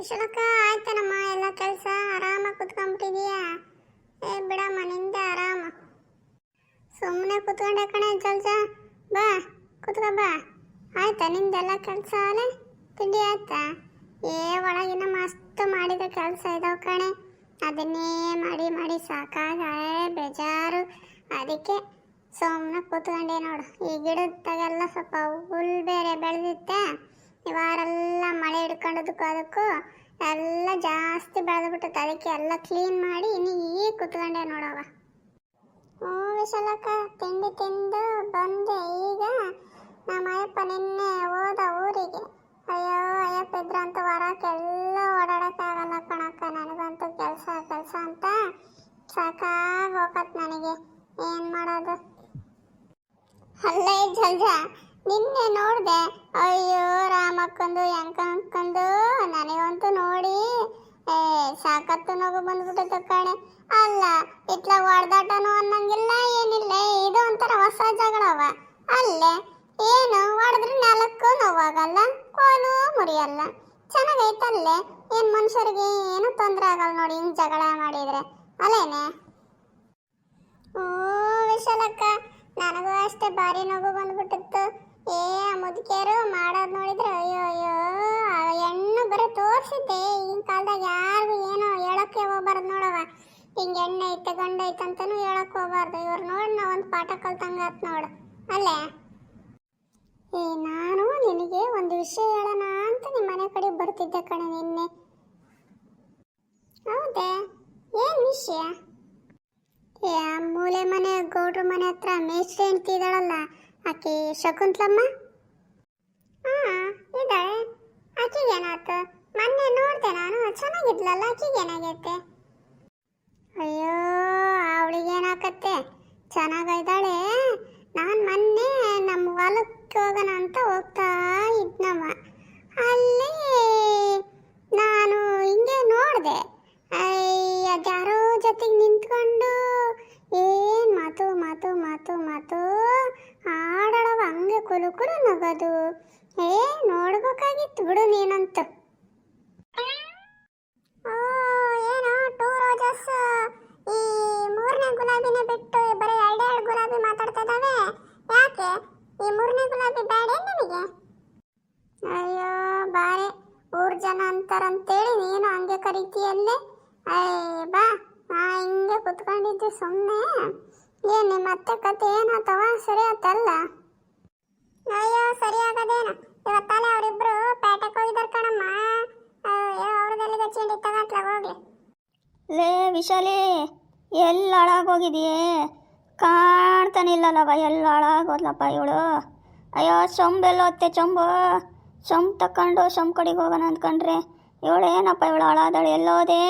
ವಿಶಾಲಕ್ಕ ಆಯ್ತನಮ್ಮ ಎಲ್ಲ ಕೆಲಸ? ಆರಾಮಾಗಿ ಕುತ್ಕೊಂಡ್ಬಿಟ್ಟಿದೀಯಾ? ಏ ಬಿಡ ನಿಂದ ಆರಾಮ. ಸುಮ್ಮನೆ ಕುತ್ಕೊಂಡೆ ಕಣೆ, ಜಲ್ಜ. ಬಾ, ಕುತ್ಕೋ, ಬಾ. ಆಯ್ತಾ ನಿಂದೆಲ್ಲ ಕೆಲಸ ಅಲೆ ತಿಂಡಿ ಆಯ್ತಾ? ಏ ಒಳಗಿನ ಮಸ್ತ್ ಮಾಡಿದ ಕೆಲಸ ಇದಾವ ಕಣೆ. ಅದನ್ನೇ ಮಾಡಿ ಮಾಡಿ ಸಾಕಾಗೇ ಬೇಜಾರು. ಅದಕ್ಕೆ ಸುಮ್ಮನೆ ಕೂತ್ಕೊಂಡೆ ನೋಡು. ಈ ಗಿಡದಾಗೆಲ್ಲ ಸ್ವಲ್ಪ ಹುಲ್ ಬೇರೆ ಬೆಳೆದಿತ್ತೆ. ಈ ವಾರೆಲ್ಲ ಮಳೆ ಹಿಡ್ಕೊಂಡದಕ್ಕೂ ಅದಕ್ಕೂ ಎಲ್ಲ ಜಾಸ್ತಿ ಬೆಳೆದ್ಬಿಟ್ಟೈತೆ ಅದಕ್ಕೆ ಎಲ್ಲ ಕ್ಲೀನ್ ಮಾಡಿ ಇನ್ನು ಕೂತ್ಕೊಂಡೆ ನೋಡವ ಹ್ಞೂ ವಿಶಾಲಕ್ಕ, ತಿಂಡಿ ತಿಂದು ಬಂದೆ. ಈಗ ನಮ್ಮ ಅಯ್ಯಪ್ಪ ನಿನ್ನೆ ಹೋದ ಊರಿಗೆ. ಅಯ್ಯೋ, ಅಯ್ಯಪ್ಪ ಇದ್ರ ಅಂತ ಹೊರಕ್ಕೆಲ್ಲ ಓಡಾಡೋಕ್ಕಾಗಲ್ಲ ಕಣಕ್ಕ. ನನಗಂತೂ ಕೆಲಸ ಕೆಲಸ ಅಂತ ಸಾಕಾಗಿ ಹೋಗತ್ ನನಗೆ. ಏನು ಮಾಡೋದು? ಅಲ್ಲೇ ಜಲ್ಜ ನಿನ್ನೆ ನೋಡಿದೆ, ಅಯ್ಯೋ ರಾಮಕ್ಕಂದು ಹೆಂಕಂದು ನನಗಂತೂ ನೋಡಿ, ಏ, ಸಾಕತ್ತು ನಗು ಬಂದ್ಬಿಟ್ಟಿತ್ತು ಕಣೆ. ಅಲ್ಲ ಇಟ್ಲ ಒಡ್ದಾಟನು ಅನ್ನಂಗಿಲ್ಲ, ಏನಿಲ್ಲ, ಇದು ಒಂಥರ ಹೊಸ ಜಗಳವ. ಅಲ್ಲೇ, ಏನು ಹೊಡೆದ್ರೆ ನಾಲ್ಕು ನೋವಾಗಲ್ಲ, ಕೋಲು ಮುರಿಯಲ್ಲ. ಚೆನ್ನಾಗೈತಲ್ಲೇ, ಏನ್ ಮನುಷ್ಯರಿಗೆ ಏನು ತೊಂದರೆ ಆಗಲ್ಲ ನೋಡಿ, ಹಿಂಗ್ ಜಗಳ ಮಾಡಿದ್ರೆ. ಅಲ್ಲೇನೆ? ಓ, ವಿಶಾಲಕ್ಕ, ನನಗೂ ಅಷ್ಟೇ ಭಾರಿ ನಗು ಬಂದ್ಬಿಟ್ಟಿತ್ತು. ಮುದುಕಿಯರು ಮಾಡೋದು ನೋಡಿದ್ರೆ ಅಯ್ಯೋ ಅಯ್ಯೋ, ಹೆಣ್ಣು ಬರೀ ತೋರಿಸಿದ್ದೆ. ಈಗಿನ ಕಾಲದಾಗ ಯಾರಿಗೂ ಏನೋ ಹೇಳೋಕ್ಕೆ ಹೋಗ್ಬಾರ್ದು ನೋಡವ ಹಿಂಗೆ ಎಣ್ಣೆ ಐತೆ, ಗಂಡ ಐತೆ ಅಂತನೂ ಹೇಳಕ್ ಹೋಗ್ಬಾರ್ದು. ಇವ್ರು ನೋಡಿ ನಾವು ಒಂದು ಪಾಠ ಕಲ್ತಂಗೆ ಆತ್ ನೋಡು. ಅಲ್ಲೇ? ಏ, ನಾನು ನಿನಗೆ ಒಂದು ವಿಷಯ ಹೇಳೋಣ ಅಂತ ನಿಮ್ಮ ಮನೆ ಕಡೆ ಬರ್ತಿದ್ದೆ ಕಣೆ ನಿನ್ನೆ. ಹೌದೇ? ಏನು ವಿಷಯ? ಏ ಮೂಲೆ ಮನೆ, ಗೌಡ್ರ ಮನೆ ಹತ್ರ ಮೇಸ್ತ್ರಿ ಹೆಂಡ್ತಿ ಇದ್ದಾಳಲ್ಲ, ಆಕೆ ಶಕುಂತ್ಲಮ್ಮ? ಇದ್ದಾಳೆ. ಏನಾಯ್ತು ಮೊನ್ನೆ ನೋಡಿದೆ ನಾನು, ಚೆನ್ನಾಗಿದ್ಲಲ್ಲ ಏನಾಗೈತೆ ಅಯ್ಯೋ, ಅವಳಿಗೇನಾಕತ್ತೆ? ಚೆನ್ನಾಗಿದ್ದಾಳೆ ನಾನು ಮೊನ್ನೆ ನಮ್ಮ ಹೊಲಕ್ಕೆ ಹೋಗೋಣ ಅಂತ ಹೋಗ್ತಾ ಇದ್ನಮ್ಮ ಅಲ್ಲಿ ನಾನು ಹಿಂಗೆ ನೋಡಿದೆ ಅದ್ಯಾರೋ ಜೊತೆಗೆ ನಿಂತ್ಕೊಂಡು ಏನ್ ಮಾತು ಮಾತು ಮಾತು ಆಡಳವ ಹಂಗೆ ಕುಲು ನಗದು. ಏ, ನೋಡ್ಬೇಕಾಗಿತ್ತು ಬಿಡು ನೀನಂತ. ಏನೋ ಟೂ ರೋಜಸ್. ಈ ಮೂರನೇ ಗುಲಾಬಿನೇ ಬಿಟ್ಟು ಬರೀ ಎರಡೇ ಎರಡು ಗುಲಾಬಿ ಮಾತಾಡ್ತಾ ಇದ್ದಾವೆ. ಯಾಕೆ? ಈ ಮೂರನೇ ಗುಲಾಬಿ ಬೇಡ ನಿನಗೆ? ಅಯ್ಯೋ, ಬಾರೆ. ಊರ್ ಜನ ಅಂತಾರಂತೇಳಿ ನೀನು ಹಂಗೆ ಕರಿತೀಯಲ್ಲೇ? ಅಯ್ಯ ಬಾ. ನಾ ಹಿಂಗೆ ಕುತ್ಕೊಂಡಿದ್ದೆ ಸುಮ್ಮನೆ ಏನ್ ನಿಮ್ಮ ಅತ್ತೆ ಕತೆ ಏನಾತವ ಸರಿ ಅಯ್ಯೋ, ಸರಿ ಆಗದೇನ. ಇವತ್ತಾನೆ ಅವರಿಬ್ರು ಪೇಟೆಗೆ ಹೋಗಿದಾರ ಕಣಮ್ಮ. ಅಯ್ಯೋ ಅವ್ರದಲ್ಲಿ ಗಚ್ಚಿಂಡಿ ತಗಂಟ್ಲ, ಹೋಗ್ಲಿ. ಲೇ, ವಿಶಾಲಿ ಎಲ್ಲಿ ಹಾಳಾಗೋಗಿದೆಯೇ ಕಾಣ್ತಾನಿಲ್ಲಲ್ಲವ ಎಲ್ಲ ಹಾಳಾಗೋದ್ಲಪ್ಪ ಇವಳು. ಅಯ್ಯೋ, ಸೊಂಬೆಲ್ಲ ಚೊಂಬು ಸೊಂಬು. ತಕ್ಕೊಂಡು ಸೊಂಬು ಕಡೆಗೆ ಹೋಗೋಣ ಅಂದ್ಕೊಂಡ್ರೆ ಇವಳು ಏನಪ್ಪ ಇವಳು ಹಾಳಾದಳು? ಎಲ್ಲೋದೆ.